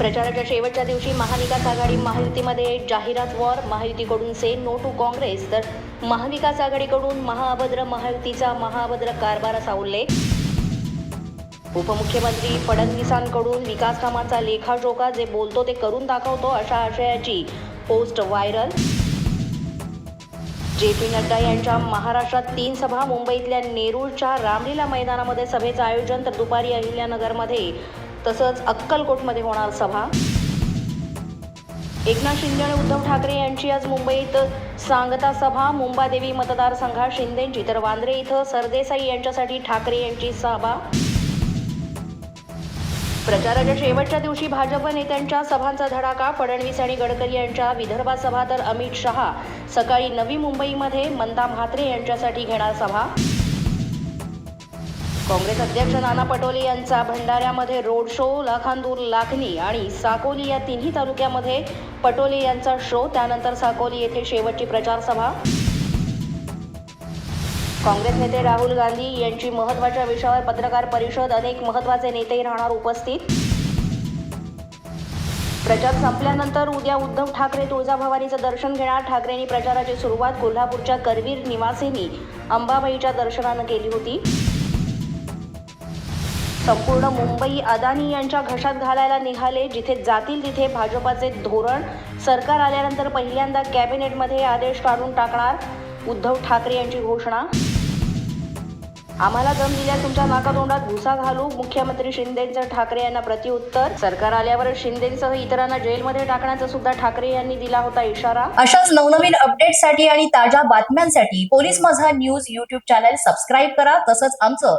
प्रचाराच्या शेवटच्या दिवशी महाविकास आघाडी महायुतीमध्ये जाहिरात वॉर महायुतीकडून से नो टू काँग्रेस तर महाविकास आघाडीकडून महाअभद्र महायुतीचा महाअभद्र कारभार असा उल्लेख. उपमुख्यमंत्री फडणवीसांकडून विकास कामाचा लेखाजोखा जे बोलतो ते करून दाखवतो अशा आशयाची post viral. J P Nadda यांच्या महाराष्ट्रात तीन सभा मुंबईतल्या नेरूळच्या रामलीला मैदानामध्ये सभेचं आयोजन तर दुपारी अहिल्यानगरमध्ये तसंच अक्कलकोटमध्ये होणार सभा. एकनाथ शिंदे आणि उद्धव ठाकरे यांची आज मुंबईत सांगता सभा. मुंबादेवी मतदारसंघात शिंदेंची तर वांद्रे इथं सरदेसाई यांच्यासाठी ठाकरे यांची सभा. प्रचाराच्या शेवटच्या दिवशी भाजप नेत्यांच्या सभांचा धडाका. फडणवीस आणि गडकरी यांच्या विदर्भात सभा तर अमित शहा. सकाळी नवी मुंबईमध्ये मंदा म्हात्रे यांच्यासाठी घेणार सभा. काँग्रेस अध्यक्ष नाना पटोले यांचा भंडाऱ्यामध्ये रोड शो लाखांदूर लाखनी आणि साकोली या तिन्ही तालुक्यामध्ये पटोले यांचा शो त्यानंतर साकोली येथे शेवटची प्रचार सभा. काँग्रेस नेते राहुल गांधी यांची महत्त्वाच्या विषयावर पत्रकार परिषद अनेक महत्त्वाचे नेते राहणार उपस्थित. प्रचार संपल्यानंतर उद्या उद्धव ठाकरे तुळजाभवानीचं दर्शन घेणार. ठाकरेंनी प्रचाराची सुरुवात कोल्हापूरच्या करवीर निवासींनी अंबाबाईच्या दर्शनानं केली होती. संपूर्ण मुंबई अदानी यांच्या घशात घालायला निघाले जिथे जातील तिथे भाजपाचे धोरण. सरकार आल्यानंतर पहिल्यांदा कॅबिनेटमध्ये आदेश काढून टाकणार उद्धव ठाकरे यांची घोषणा. आम्हाला दम दिल्यास तुमच्या नाकातोंडात भुसा घालू मुख्यमंत्री शिंदेंचं ठाकरे यांना प्रतिउत्तर सरकार आल्यावर शिंदेसह इतरांना जेलमध्ये टाकण्याचा सुद्धा ठाकरे यांनी दिला होता इशारा. अशाच नवनवीन अपडेटसाठी आणि ताज्या बातम्यांसाठी police Majha news YouTube channel subscribe करा तसंच आमचं